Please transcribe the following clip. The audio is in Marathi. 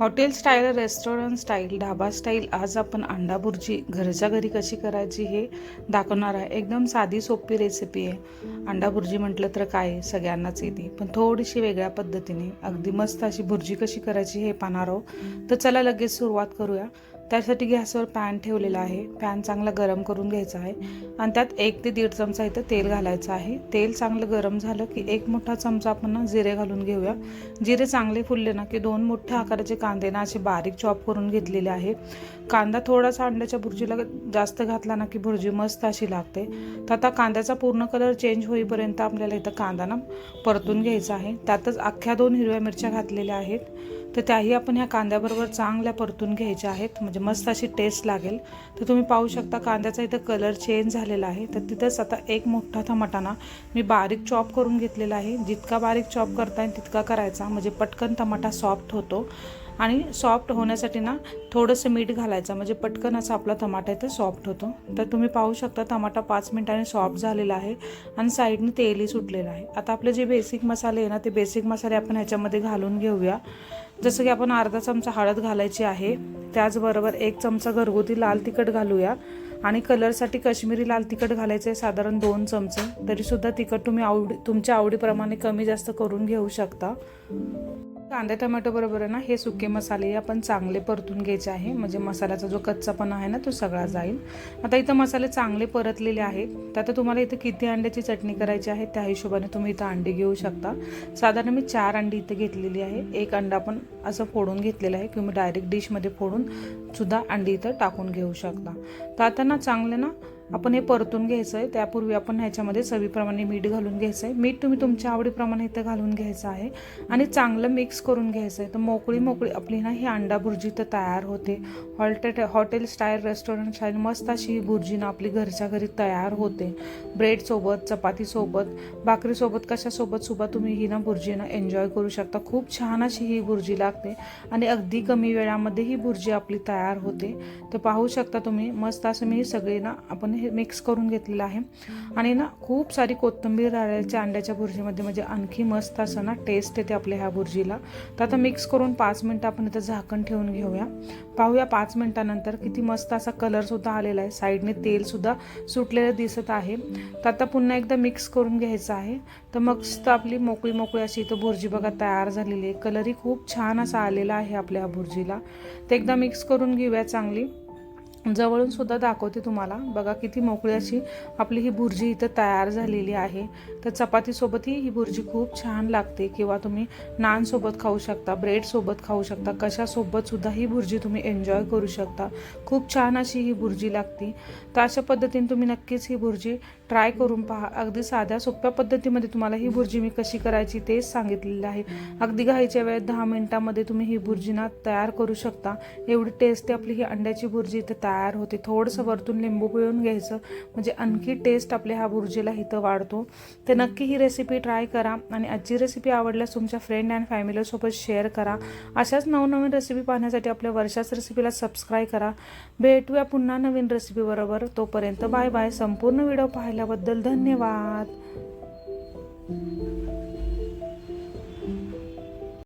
Hotel style restaurant style dhaba style आज आपण अंडा भुर्जी घरच्या घरी कशी करायची हे दाखवणार आहे. एकदम साधी सोपी रेसिपी आहे. अंडा भुर्जी म्हटलं तर काय? सगळ्यांनाच येते. पण थोडीशी वेगळ्या पद्धतीने अगदी मस्त अशी भुर्जी कशी करायची हे पाहणार आहोत. तर चला लगेच सुरुवात करूया. त्यासाठी गॅसवर पॅन ठेवलेला आहे. पॅन चांगला गरम करून घ्यायचा आहे. आणि त्यात एक ते दीड चमचा इथं तेल घालायचं आहे. तेल चांगलं गरम झालं की एक मोठा चमचा आपण ना जिरे घालून घेऊया. जिरे चांगले फुलले ना की दोन मोठ्या आकाराचे कांदे ना असे बारीक चॉप करून घेतलेले आहे. कांदा थोडासा अंड्याच्या भुर्जीला जास्त घातला ना की भुर्जी मस्त अशी लागते. तर आता कांद्याचा पूर्ण कलर चेंज होईपर्यंत आपल्याला इथं कांदा ना परतून घ्यायचा आहे. त्यातच अख्ख्या दोन हिरव्या मिरच्या घातलेल्या आहेत. तर त्याही आपण ह्या कांद्याबरोबर चांगल्या परतून घ्यायच्या आहेत. म्हणजे मस्त अशी टेस्ट लागेल. तर तुम्ही पाहू शकता कांद्याचा इथं कलर चेंज झालेला आहे. तर तिथंच आता एक मोठा टमाटाना मी बारीक चॉप करून घेतलेला आहे. जितका बारीक चॉप करता येईल तितका करायचा. म्हणजे पटकन टमाटा सॉफ्ट होतो. आणि सॉफ्ट होण्यासाठी ना थोडंसं मीठ घालायचं. म्हणजे पटकन असा आपला टमाटा इथे सॉफ्ट होतो. तर तुम्ही पाहू शकता टमाटा पाच मिनटाने सॉफ्ट झालेला आहे आणि साईडने तेलही सुटलेलं आहे. आता आपले जे बेसिक मसाले आहे ना ते बेसिक मसाले आपण ह्याच्यामध्ये घालून घेऊया. जसं की आपण अर्धा चमचा हळद घालायची आहे त्याचबरोबर एक चमचा घरगुती लाल तिखट घालूया. आणि कलरसाठी काश्मीरी लाल तिखट घालायचं आहे साधारण दोन चमचे. तरीसुद्धा तिखट तुम्ही आवडी तुमच्या आवडीप्रमाणे कमी जास्त करून घेऊ शकता. कांदे टमॅटो बरोबर आहे ना हे सुके मसाले आपण चांगले परतून घ्यायचे आहे. म्हणजे मसाल्याचा जो कच्चापणा आहे ना तो सगळा जाईल. आता इथं मसाले चांगले परतलेले आहेत. तर आता तुम्हाला इथं किती अंड्याची चटणी करायची आहे त्या हिशोबाने तुम्ही इथं अंडी घेऊ शकता. साधारण मी चार अंडी इथं घेतलेली आहे. एक अंडा पण असं फोडून घेतलेलं आहे किंवा डायरेक्ट डिशमध्ये फोडून सुद्धा अंडी इथं टाकून घेऊ शकता. तर आता ना चांगले ना आपण हे परतून घ्यायचं आहे त्यापूर्वी आपण ह्याच्यामध्ये चवीप्रमाणे मीठ घालून घ्यायचं आहे मीठ तुम्ही तुमच्या आवडीप्रमाणे इथं घालून घ्यायचं आहे. आणि चांगलं मिक्स करून घ्यायचं आहे तर मोकळी मोकळी आपली ना ही अंडा भुर्जी तर तयार होते. Hotel hotel style restaurant style मस्त अशी ही भुर्जी ना आपली घरच्या घरी तयार होते. ब्रेडसोबत चपातीसोबत भाकरीसोबत कशासोबत सुद्धा तुम्ही ही ना भुर्जी ना एन्जॉय करू शकता. खूप छान अशी ही भुर्जी लागते. आणि अगदी कमी वेळामध्ये ही भुर्जी आपली तयार होते. तर पाहू शकता तुम्ही मस्त असं मी सगळे ना आपण हे मिक्स करून घेतलेलं आहे. आणि ना खूप सारी कोथिंबीर राळ्याच्या अंड्याच्या भुर्जीमध्ये म्हणजे आणखी मस्त असं ना टेस्ट येते आपल्या ह्या भुर्जीला तर आता मिक्स करून पाच मिनटं आपण इथं झाकण ठेवून घेऊया. पाहूया पाच मिनटानंतर किती मस्त असा कलरसुद्धा आलेला आहे. साईडने तेलसुद्धा सुटलेलं दिसत आहे. तर आता पुन्हा एकदा मिक्स करून घ्यायचं आहे. तर मस्त आपली मोकळी मोकळी अशी इथं भुर्जी बघा तयार झालेली आहे. कलरही खूप छान असा आलेला आहे आपल्या भुर्जीला तर एकदा मिक्स करून घेऊया चांगली. जवळून सुद्धा दाखवते तुम्हाला. बघा किती मोकळी अशी आपली ही भुर्जी इथं तयार झालेली आहे. तर चपातीसोबतही ही भुर्जी खूप छान लागते किंवा तुम्ही नानसोबत खाऊ शकता ब्रेडसोबत खाऊ शकता कशासोबत सुद्धा ही भुर्जी तुम्ही एन्जॉय करू शकता. खूप छान अशी ही भुर्जी लागते. तर अशा पद्धतीने तुम्ही नक्कीच ही भुर्जी ट्राय करून पहा. अगदी साध्या सोप्या पद्धतीमध्ये तुम्हाला ही भुर्जी मी कशी करायची तेच सांगितलेलं आहे. अगदी घाईच्या वेळेत दहा मिनिटामध्ये तुम्ही ही भुर्जी ना तयार करू शकता. एवढी टेस्टी आपली ही अंड्याची भुर्जी इथं तयार तयार होते थोडंसं वरतून लिंबू पिळून घ्यायचं. म्हणजे आणखी टेस्ट आपल्या ह्या बुर्जीला इथं वाढतो. तर नक्की ही रेसिपी ट्राय करा आणि आजची रेसिपी आवडल्यास तुमच्या फ्रेंड अँड फॅमिलीसोबत शेअर करा. अशाच नवनवीन रेसिपी पाहण्यासाठी आपल्या वर्षाच रेसिपीला सबस्क्राईब करा. भेटूया पुन्हा नवीन रेसिपीबरोबर तोपर्यंत बाय बाय संपूर्ण व्हिडिओ पाहिल्याबद्दल धन्यवाद.